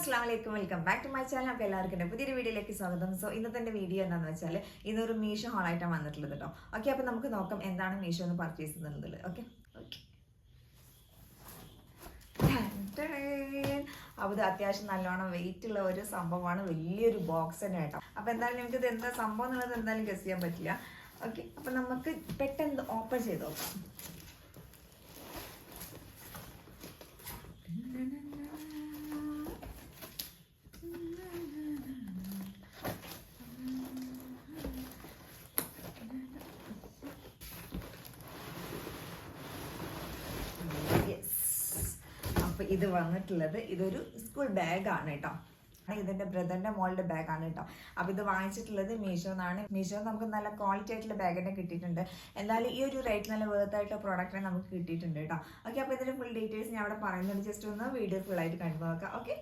അസ്സാം വലൈക്കും welcome back to my channel അപ്പോൾ എല്ലാവർക്കും എന്റെ പുതിയൊരു വീഡിയോയിലേക്ക് സ്വാഗതം. സോ ഇന്നത്തെ വീഡിയോ എന്താണെന്ന് വെച്ചാൽ ഇന്നൊരു മീഷോ ഹോളായിട്ടാണ് വന്നിട്ടുള്ളത് കേട്ടോ ഓക്കെ അപ്പോൾ നമുക്ക് നോക്കാം എന്താണ് മീഷോ എന്ന് പർച്ചേസ് ചെയ്യുന്നത് ഓക്കെ അപ്പോൾ ഇത് അത്യാവശ്യം നല്ലോണം വെയിറ്റ് ഉള്ള ഒരു സംഭവമാണ്. വലിയൊരു ബോക്സ് തന്നെ കേട്ടോ അപ്പോൾ എന്തായാലും നിങ്ങൾക്ക് ഇത് എന്താ സംഭവം എന്നുള്ളത് എന്തായാലും ഗസ് ചെയ്യാൻ പറ്റില്ല. ഓക്കെ അപ്പോൾ നമുക്ക് പെട്ടെന്ന് ഓപ്പൺ ചെയ്ത് നോക്കാം യെസ് അപ്പൊ ഇത് വന്നിട്ടുള്ളത് ഇതൊരു സ്കൂൾ ബാഗാണ് കേട്ടോ ഇതിന്റെ ബ്രദറിന്റെ മോളുടെ ബാഗാണ് കേട്ടോ അപ്പൊ ഇത് വാങ്ങിച്ചിട്ടുള്ളത് മീഷോ എന്നാണ് മീഷോ നമുക്ക് നല്ല ക്വാളിറ്റി ആയിട്ടുള്ള ബാഗ് തന്നെ കിട്ടിയിട്ടുണ്ട്. എന്തായാലും ഈ ഒരു റേറ്റ് നല്ല വേർത്ത് ആയിട്ടുള്ള പ്രോഡക്റ്റ് നമുക്ക് കിട്ടിയിട്ടുണ്ട് കേട്ടോ ഓക്കെ അപ്പൊ ഇതിന്റെ ഫുൾ ഡീറ്റെയിൽസ് ഞാൻ അവിടെ പറയുന്നുണ്ട്. ജസ്റ്റ് ഒന്ന് വീഡിയോ ഫുൾ ആയിട്ട് കണ്ടു നോക്കാം ഓക്കെ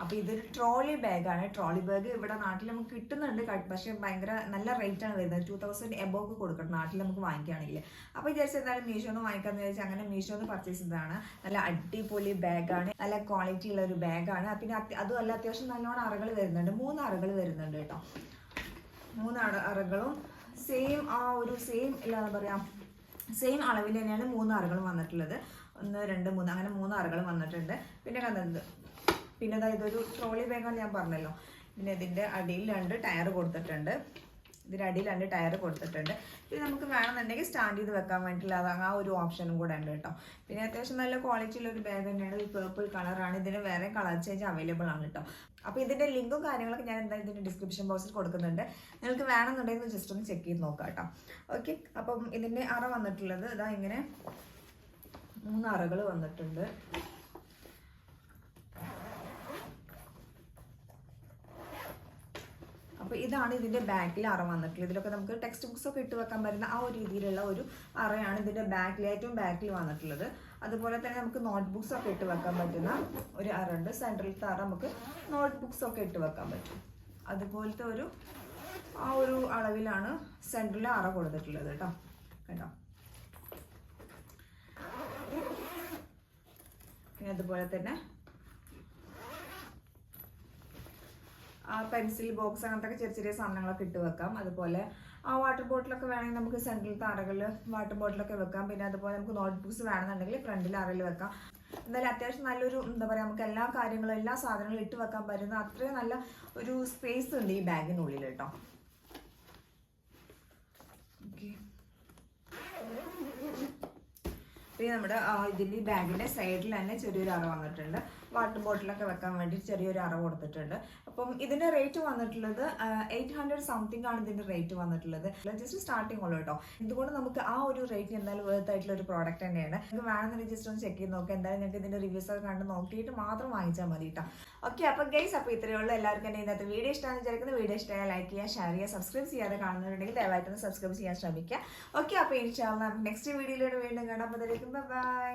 അപ്പോൾ ഇതൊരു ട്രോളി ബാഗാണ്. ട്രോളി ബാഗ് ഇവിടെ നാട്ടിൽ നമുക്ക് കിട്ടുന്നുണ്ട്. പക്ഷേ ഭയങ്കര നല്ല റേറ്റ് ആണ് വരുന്നത്. ടൂ തൗസൻഡ് എബോക്ക് കൊടുക്കണം. നാട്ടിൽ നമുക്ക് വാങ്ങിക്കുകയാണെങ്കിൽ അപ്പോൾ വിചാരിച്ചു എന്തായാലും മീഷോന്ന് വാങ്ങിക്കാന്ന് വിചാരിച്ചാൽ അങ്ങനെ മീഷോന്ന് പർച്ചേസ് ചെയ്തതാണ്. നല്ല അടിപൊളി ബാഗാണ്. നല്ല ക്വാളിറ്റി ഉള്ള ഒരു ബാഗാണ്. പിന്നെ അതുമല്ല അത്യാവശ്യം നല്ലോണം അറകൾ വരുന്നുണ്ട്. മൂന്ന് അറകൾ വരുന്നുണ്ട് കേട്ടോ. മൂന്ന് അറ അറകളും സെയിം ആ ഒരു സെയിം എന്താ പറയാ. സെയിം അളവിൽ തന്നെയാണ് മൂന്ന് അറകളും വന്നിട്ടുള്ളത്. ഒന്ന് രണ്ട് മൂന്ന്. അങ്ങനെ മൂന്ന് അറകളും വന്നിട്ടുണ്ട്. പിന്നെ കണ്ടത് പിന്നെ അതായത് ഇതൊരു ട്രോളി ബാഗാണ് ഞാൻ പറഞ്ഞല്ലോ. പിന്നെ ഇതിന്റെ അടിയിൽ രണ്ട് ടയർ കൊടുത്തിട്ടുണ്ട്. ഇതിന്റെ അടിയിൽ രണ്ട് ടയർ കൊടുത്തിട്ടുണ്ട്. പിന്നെ നമുക്ക് വേണമെന്നുണ്ടെങ്കിൽ സ്റ്റാൻഡ് ചെയ്ത് വെക്കാൻ വേണ്ടിയിട്ടുള്ള ആ ഒരു ഓപ്ഷനും കൂടെ ഉണ്ട് കേട്ടോ. പിന്നെ അത്യാവശ്യം നല്ല ക്വാളിറ്റിയുള്ള ഒരു ബാഗ് തന്നെയാണ്. ഈ പേർപ്പിൾ കളറാണ് ഇതിന് വേറെ കളർ ചേഞ്ച് അവൈലബിൾ ആണ് കേട്ടോ. അപ്പോൾ ഇതിന്റെ ലിങ്കും കാര്യങ്ങളൊക്കെ ഞാൻ എന്തായാലും ഇതിന്റെ ഡിസ്ക്രിപ്ഷൻ ബോക്സിൽ കൊടുക്കുന്നുണ്ട്. നിങ്ങൾക്ക് വേണമെന്നുണ്ടെങ്കിൽ ജസ്റ്റ് ഒന്ന് ചെക്ക് ചെയ്ത് നോക്കാം കേട്ടോ. ഓക്കെ അപ്പം ഇതിന്റെ അറ വന്നിട്ടുള്ളത് ഇതാ ഇങ്ങനെ മൂന്ന് അറകൾ വന്നിട്ടുണ്ട്. അപ്പോൾ ഇതാണ് ഇതിന്റെ ബാക്കിൽ അറ വന്നിട്ടുള്ളത്. ഇതിലൊക്കെ നമുക്ക് ടെക്സ്റ്റ് ബുക്സ് ഒക്കെ ഇട്ട് വെക്കാൻ പറ്റുന്ന ആ ഒരു രീതിയിലുള്ള ഒരു അറയാണ് ഇതിന്റെ ബാക്കിൽ ഏറ്റവും ബാക്കിൽ വന്നിട്ടുള്ളത്. അതുപോലെ തന്നെ നമുക്ക് നോട്ട് ബുക്സ് ഒക്കെ ഇട്ട് വെക്കാൻ പറ്റുന്ന ഒരു അറ ഉണ്ട് സെൻട്രലത്തെ അറ നമുക്ക് നോട്ട് ബുക്സ് ഒക്കെ ഇട്ട് വെക്കാൻ പറ്റും. അതുപോലത്തെ ഒരു ആ ഒരു അളവിലാണ് സെൻട്രലിൽ അറ കൊടുത്തിട്ടുള്ളത് കേട്ടോ. കേട്ടോ പിന്നെ അതുപോലെ തന്നെ ആ പെൻസിൽ ബോക്സ് അങ്ങനത്തെ ചെറിയ ചെറിയ സാധനങ്ങളൊക്കെ ഇട്ട് വെക്കാം. അതുപോലെ ആ വാട്ടർ ബോട്ടിലൊക്കെ വേണമെങ്കിൽ നമുക്ക് സെൻട്രലത്തെ അറകളിൽ വാട്ടർ ബോട്ടിലൊക്കെ വെക്കാം. പിന്നെ അതുപോലെ നമുക്ക് നോട്ട് ബുക്സ് വേണമെന്നുണ്ടെങ്കിൽ ഫ്രണ്ടിൽ അറയിൽ വെക്കാം. എന്തായാലും അത്യാവശ്യം നല്ലൊരു എന്താ പറയുക നമുക്ക് എല്ലാ കാര്യങ്ങളും എല്ലാ സാധനങ്ങളും ഇട്ട് വെക്കാൻ പറ്റുന്ന അത്രയും നല്ല ഒരു സ്പേസ് ഉണ്ട് ഈ ബാഗിനുള്ളിൽ കേട്ടോ. പിന്നെ നമ്മുടെ ആ, ഇതിന്റെ ഈ ബാഗിന്റെ സൈഡിൽ തന്നെ ചെറിയൊരു അറ വന്നിട്ടുണ്ട്. വാട്ടർ ബോട്ടിലൊക്കെ വെക്കാൻ വേണ്ടി ചെറിയൊരു അറ കൊടുത്തിട്ടുണ്ട്. അപ്പം ഇതിന്റെ റേറ്റ് വന്നിട്ടുള്ളത് എയ്റ്റ് ഹൺഡ്രഡ് സംതിങ് ആണ് ഇതിന്റെ റേറ്റ് വന്നിട്ടുള്ളത്. ജസ്റ്റ് സ്റ്റാർട്ടിംഗ് ഉള്ളൂ കേട്ടോ. ഇതുകൊണ്ട് നമുക്ക് ആ ഒരു റേറ്റ് എന്തായാലും വേർത്ത് ആയിട്ടുള്ള ഒരു പ്രോഡക്റ്റ് തന്നെയാണ്. നിങ്ങൾക്ക് വേണമെന്ന് ജസ്റ്റ് ഒന്ന് ചെക്ക് ചെയ്ത് നോക്കാം. എന്തായാലും നിങ്ങൾക്ക് ഇതിന്റെ റിവ്യൂസ് ഒക്കെ കണ്ട് നോക്കിയിട്ട് മാത്രം വാങ്ങിച്ചാൽ മതി കേട്ടോ. ഓക്കെ അപ്പോൾ ഗൈസ് അപ്പോൾ ഇത്രയേ ഉള്ളൂ. എല്ലാവർക്കും എന്റെ ഇന്നത്തെ വീഡിയോ ഇഷ്ടമാണെന്ന് വിചാരിക്കുന്നത് വീഡിയോ ഇഷ്ടമായ ലൈക്ക് ചെയ്യുക ഷെയർ ചെയ്യുക സബ്സ്ക്രൈബ് ചെയ്യാതെ കാണുന്നുണ്ടെങ്കിൽ ദയവായിട്ടൊന്ന് സബ്സ്ക്രൈബ് ചെയ്യാൻ ശ്രമിക്കുക. ഓക്കെ അപ്പോൾ ഇൻഷാല്ല നെക്സ്റ്റ് വീഡിയോയിലൂടെ വീണ്ടും കാണാം. അപ്പോൾ ബൈ